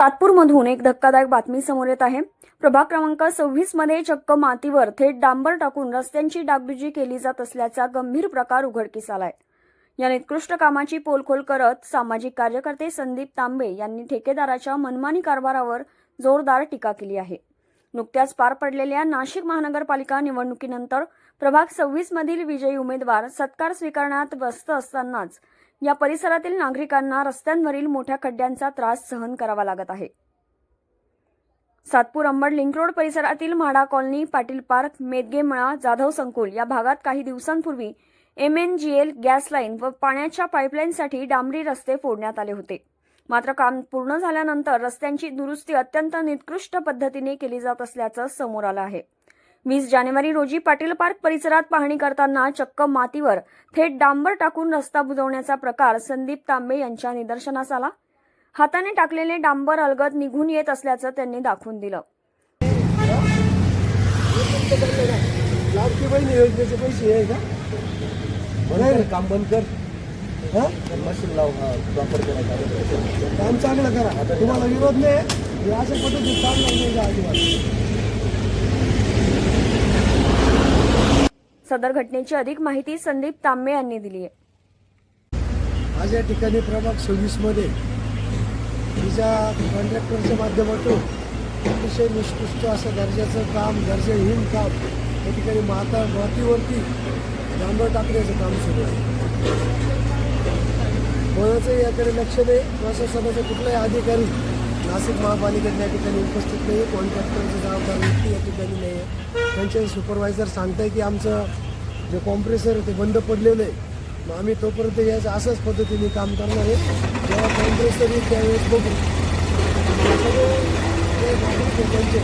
सातपूरमधून एक धक्कादायक बातमी समोर येत आहे. प्रभाग क्रमांक सव्वीसमध्ये चक्क मातीवर थेट डांबर टाकून रस्त्यांची डागडुजी केली जात असल्याचा गंभीर प्रकार उघडकीस आलाय या निकृष्ट कामाची पोलखोल करत सामाजिक कार्यकर्ते संदीप तांबे यांनी ठेकेदाराच्या मनमानी कारभारावर जोरदार टीका केली आहे. नुकत्याच पार पडलेल्या नाशिक महानगरपालिका निवडणुकीनंतर प्रभाग सव्वीस मधील विजयी उमेदवार सत्कार स्वीकारण्यात व्यस्त असतानाच या परिसरातील नागरिकांना रस्त्यांवरील मोठ्या खड्ड्यांचा त्रास सहन करावा लागत आहे. सातपूर अंबड लिंक रोड परिसरातील म्हाडा कॉलनी पाटील पार्क मेदगेमळा जाधव संकुल या भागात काही दिवसांपूर्वी M N G L gas line व पाण्याच्या पाईपलाईनसाठी डांबरी रस्ते फोडण्यात आले होते. मात्र काम पूर्ण झाल्यानंतर रस्त्यांची दुरुस्ती अत्यंत निकृष्ट पद्धतीने केली जात असल्याचं समोर आलं आहे. वीस जानेवारी रोजी पाटील पार्क परिसरात पाहणी करताना चक्क मातीवर थेट डांबर टाकून रस्ता बुजवण्याचा प्रकार संदीप तांबे यांच्या निदर्शनास आला. हाताने टाकलेले डांबर अलगद निघून येत असल्याचं त्यांनी दाखवून दिलं. काम बंद कर. हा? मशीन लाव काम चांगलं करा. तुम्हाला विरोध नाही हे अशा पद्धतीत काम नाही का अजिबात सदर घटनेची अधिक माहिती संदीप तांबे यांनी दिली आहे आज या ठिकाणी प्रभाग सव्वीसमध्ये तिच्या कॉन्ट्रॅक्टरच्या माध्यमातून अतिशय निष्कृष्ट असं दर्जाचं काम दर्जाहीन काम या ठिकाणी माता मातीवरती डांबर टाकण्याचं काम सुरू आहे. कोणाचंही याकडे लक्ष नाही. प्रशासनाचा कुठलाही अधिकारी नाशिक महापालिकेत या ठिकाणी उपस्थित नाही कॉन्ट्रॅक्टरचं जबाबदार व्यक्ती या ठिकाणी नाही आहे. त्यांचे सुपरवायझर सांगताय की आमचं जे कॉम्प्रेसर ते बंद पडलेलं आहे. मग आम्ही तोपर्यंत याचं असंच पद्धतीने काम करणार आहे. जेव्हा कॉम्प्रेसर येईल त्यावेळेस बघू. सगळे नागरिक त्यांचे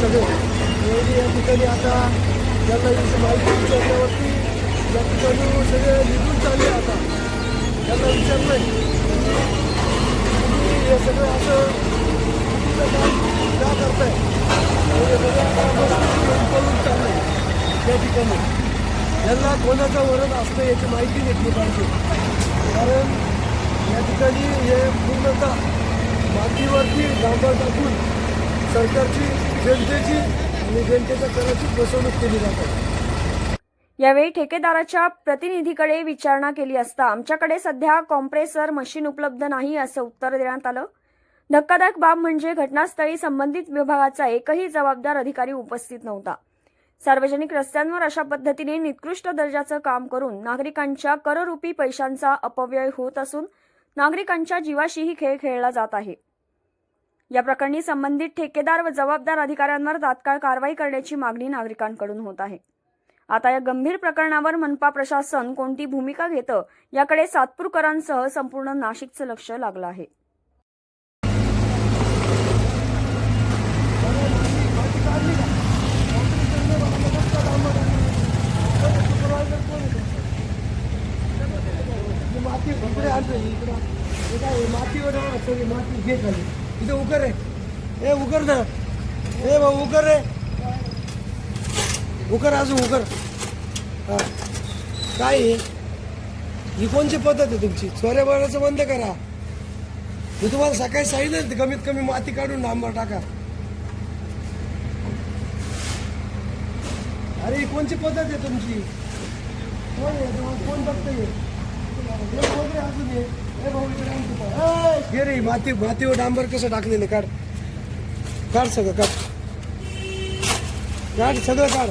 सगळं सगळे एवढी या ठिकाणी आता त्यांना याची माहिती विचारल्यावरती या ठिकाणी सगळे निघून चालले आता. त्यांना विचारलं तुम्ही हे सगळं असं चुकीचं काम का करताय हे सगळं आता बसून पळून चाललंय त्या ठिकाणी. यांना कोणाचा वरद असतं याची माहिती घेतली पाहिजे. कारण या ठिकाणी हे पूर्णतः मातीवरती डांबर टाकून सरकारची जनतेची आणि जनतेच्या कराची फसवणूक केली जाते यावेळी ठेकेदाराच्या प्रतिनिधीकडे विचारणा केली असता आमच्याकडे सध्या कॉम्प्रेसर मशीन उपलब्ध नाही असं उत्तर देण्यात आलं. धक्कादायक बाब म्हणजे घटनास्थळी संबंधित विभागाचा एकही जबाबदार अधिकारी उपस्थित नव्हता. सार्वजनिक रस्त्यांवर अशा पद्धतीने निकृष्ट दर्जाचं काम करून नागरिकांच्या कररूपी पैशांचा अपव्यय होत असून नागरिकांच्या जीवाशीही खेळ खेळला जात आहे. या प्रकरणी संबंधित ठेकेदार व जबाबदार अधिकाऱ्यांवर तात्काळ कारवाई करण्याची मागणी नागरिकांकडून होत आहे. आता या गंभीर प्रकरणावर मनपा प्रशासन कोणती भूमिका घेतं याकडे सातपूरकरांसह संपूर्ण नाशिकचं लक्ष लागलं आहे. आणतो इकडं. हे काय आहे, मातीवर सगळी माती घे खाली. इथे उकर आहे ए उकर ना. ए भाऊ उकर रे. उकर अजून उकर हा. काय आहे? ही कोणची पद्धत आहे तुमची? चोऱ्या बऱ्याचं बंद करा. मी तुम्हाला सकाळी सांगितलं ते कमीत कमी माती काढून डांबर टाका. अरे ही कोणची पद्धत आहे तुमची? कोण आहे? तुम्हाला कोण बघतंय? हे रे माती मातीवर डांबर कसं टाकलेलं काढ. काढ सगळं काढ. काढ सगळं काढ.